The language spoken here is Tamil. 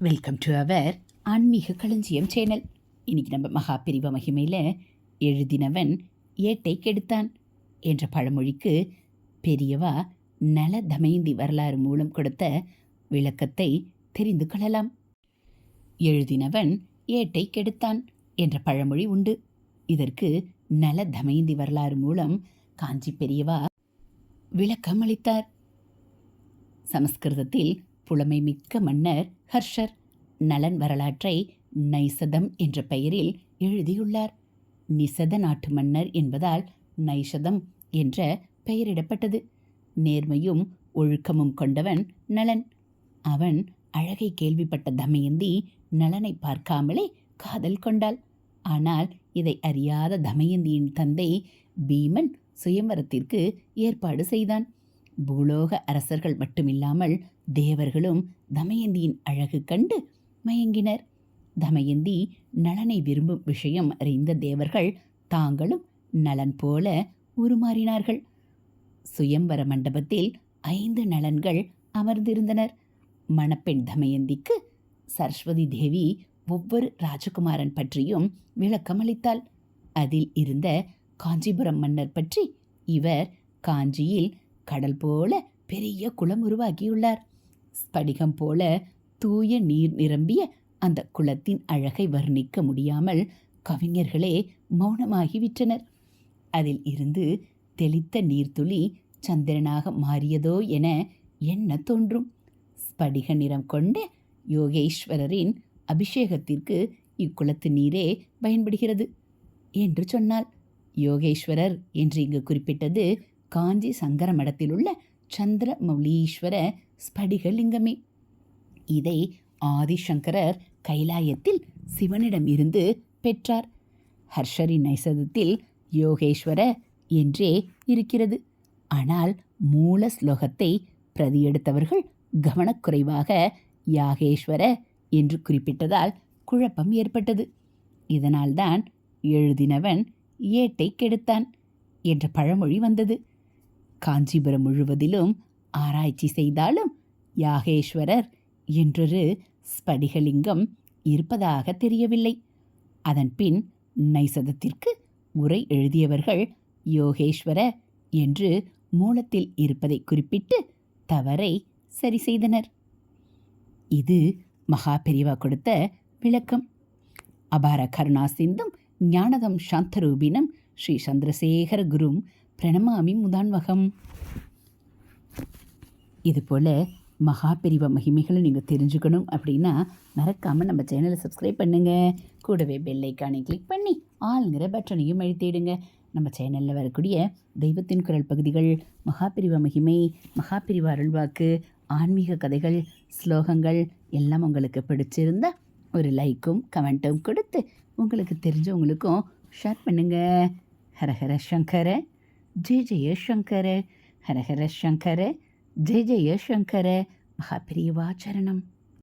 வெல்கம் டு அவர் ஆன்மீக களஞ்சியம் சேனல் இன்னைக்கு நம்ம மகா பிரிவ மகிமையில் எழுதினவன் ஏட்டை கெடுத்தான் என்ற பழமொழிக்கு பெரியவா நல தமயந்தி வரலாறு மூலம் கொடுத்த விளக்கத்தை தெரிந்து கொள்ளலாம். எழுதினவன் ஏட்டை கெடுத்தான் என்ற பழமொழி உண்டு. இதற்கு நல தமயந்தி வரலாறு மூலம் காஞ்சி பெரியவா விளக்கம் அளித்தார் சமஸ்கிருதத்தில் புலமை மிக்க மன்னர் ஹர்ஷர் நலன் வரலாற்றை நைசதம் என்ற பெயரில் எழுதியுள்ளார். நிசத நாட்டு மன்னர் என்பதால் நைஷதம் என்ற பெயரிடப்பட்டது. நேர்மையும் ஒழுக்கமும் கொண்டவன் நலன். அவன் அழகை கேள்விப்பட்ட தமயந்தி நலனை பார்க்காமலே காதல் கொண்டாள். ஆனால் இதை அறியாத தமயந்தியின் தந்தை பீமன் சுயம்பரத்திற்கு ஏற்பாடு செய்தான். பூலோக அரசர்கள் மட்டுமில்லாமல் தேவர்களும் தமயந்தியின் அழகு கண்டு மயங்கினர். தமயந்தி நலனை விரும்பும் விஷயம் அறிந்த தேவர்கள் தாங்களும் நலன் போல உருமாறினார்கள். சுயம்பர மண்டபத்தில் ஐந்து நலன்கள் அமர்ந்திருந்தனர். மணப்பெண் தமயந்திக்கு சரஸ்வதி தேவி ஒவ்வொரு ராஜகுமாரன் பற்றியும் விளக்கமளித்தாள். அதில் இருந்த காஞ்சிபுரம் மன்னர் பற்றி இவர் காஞ்சியில் கடல் போல பெரிய குளம் உருவாக்கியுள்ளார் ஸ்படிகம் போல தூய நீர் நிரம்பிய அந்த குளத்தின் அழகை வர்ணிக்க முடியாமல் கவிஞர்களே மௌனமாகிவிட்டனர். அதில் இருந்து தெளித்த நீர்த்துளி சந்திரனாக மாறியதோ என எண்ண தோன்றும். ஸ்படிக நிறம் கொண்ட யோகேஸ்வரரின் அபிஷேகத்திற்கு இக்குளத்து நீரே பயன்படுகிறது என்று சொன்னால் யோகேஸ்வரர் என்று இங்கு குறிப்பிட்டது காஞ்சி சங்கர மடத்திலுள்ள சந்திரமௌலீஸ்வர ஸ்படிகலிங்கமே. இதை ஆதிசங்கரர் கைலாயத்தில் சிவனிடம் இருந்து பெற்றார். ஹர்ஷரின் நைசதத்தில் யோகேஸ்வர என்றே இருக்கிறது. ஆனால் மூல ஸ்லோகத்தை பிரதியெடுத்தவர்கள் கவனக்குறைவாக யாகேஸ்வர என்று குறிப்பிட்டதால் குழப்பம் ஏற்பட்டது. இதனால்தான் எழுதினவன் ஏட்டை கெடுத்தான் என்ற பழமொழி வந்தது. காஞ்சிபுரம் முழுவதிலும் ஆராய்ச்சி செய்தாலும் யாகேஸ்வரர் என்றொரு ஸ்படிகலிங்கம் இருப்பதாக தெரியவில்லை. அதன்பின் நைசதத்திற்கு உரை எழுதியவர்கள் யோகேஸ்வர என்று மூலத்தில் இருப்பதை குறிப்பிட்டு தவறை சரி செய்தனர். இது மகா பெரிவா கொடுத்த விளக்கம். அபார கருணா சிந்தும் ஞானதம் சாந்தரூபினம் ஸ்ரீ சந்திரசேகர குரும் பிரணமாமி முதான்வகம். இதுபோல் மகா பெரிவ மகிமைகளை நீங்கள் தெரிஞ்சுக்கணும் அப்படின்னா மறக்காமல் நம்ம சேனலை சப்ஸ்கிரைப் பண்ணுங்கள் கூடவே பெல்லைக்கானை கிளிக் பண்ணி ஆளுங்கிற பட்டனையும் அழுத்திடுங்க. நம்ம சேனலில் வரக்கூடிய தெய்வத்தின் குரல் பகுதிகள் மகாபிரிவ மகிமை மகாபிரிவ அருள்வாக்கு ஆன்மீக கதைகள் ஸ்லோகங்கள் எல்லாம் உங்களுக்கு பிடிச்சிருந்தா ஒரு லைக்கும் கமெண்ட்டும் கொடுத்து உங்களுக்கு தெரிஞ்சவங்களுக்கும் ஷேர் பண்ணுங்க. ஹரஹர சங்கர. ஜெய ஜெயசங்கர ஹரஹர சங்கர ஜெய ஜெயசங்கர மகாபிரியவாச்சரணம்